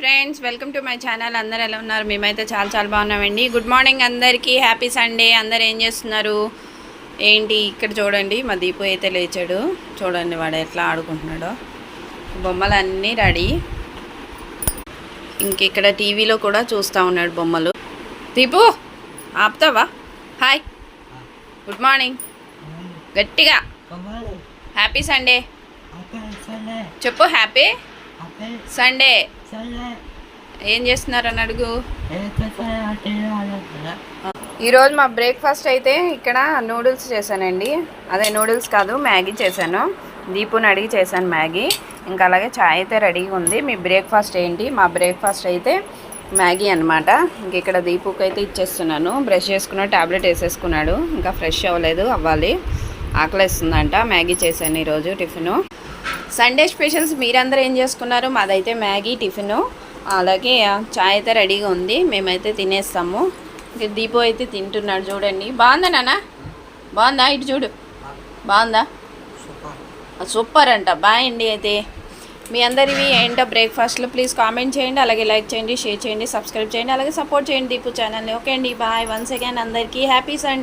Friends welcome to my channel. అందరు ఎలా ఉన్నారు? మేమైతే చాలా చాలా బాగున్నామండి. గుడ్ మార్నింగ్ అందరికీ. Happy Sunday. అందరు ఏం చేస్తున్నారు? ఏంటి? ఇక్కడ చూడండి. మా దీపు అయితే లేచాడు. చూడండి వాడు ఎట్లా ఆడుకుంటున్నాడో. బొమ్మలన్నీ రెడీ. ఇంక ఇక్కడ టీవీలో కూడా చూస్తూ ఉన్నాడు బొమ్మలు. దీపు ఆపుతావా? హాయ్ గుడ్ మార్నింగ్ గట్టిగా. హ్యాపీ సండే చెప్పు హ్యాపీ సండే ఏం చేస్తున్నారని అడుగు. ఈరోజు మా బ్రేక్ఫాస్ట్ అయితే ఇక్కడ నూడిల్స్ చేశానండి. అదే నూడిల్స్ కాదు మ్యాగీ చేశాను. దీపుని అడిగి చేశాను మ్యాగీ. ఇంకా అలాగే చాయ్ అయితే రెడీగా ఉంది. మీ బ్రేక్ఫాస్ట్ ఏంటి? మా బ్రేక్ఫాస్ట్ అయితే మ్యాగీ అనమాట ఇంక ఇక్కడ దీపుకి అయితే ఇచ్చేస్తున్నాను. బ్రష్ చేసుకున్నాడు ట్యాబ్లెట్ వేసేసుకున్నాడు. ఇంకా ఫ్రెష్ అవ్వలేదు అవ్వాలి. ఆకలిస్తుందంట. మ్యాగీ చేశాను ఈరోజు టిఫిను. సండే స్పెషల్స్ మీరందరూ ఏం చేసుకున్నారు? మాదైతే మ్యాగీ టిఫిను అలాగే చాయ్ అయితే రెడీగా ఉంది. మేమైతే తినేస్తాము. ఇక దీపు అయితే తింటున్నాడు చూడండి. బాగుందా నాన్న? బాగుందా? ఇటు చూడు. బాగుందా? సూపర్. అంట. బాయ్ అండి అయితే. మీ అందరివి ఏంటో బ్రేక్ఫాస్ట్లో ప్లీజ్ కామెంట్ చేయండి అలాగే లైక్ చేయండి షేర్ చేయండి సబ్స్క్రైబ్ చేయండి అలాగే సపోర్ట్ చేయండి దీపు ఛానల్ని ఓకే అండి బాయ్ వన్స్ అగైన్ అందరికీ హ్యాపీ సండే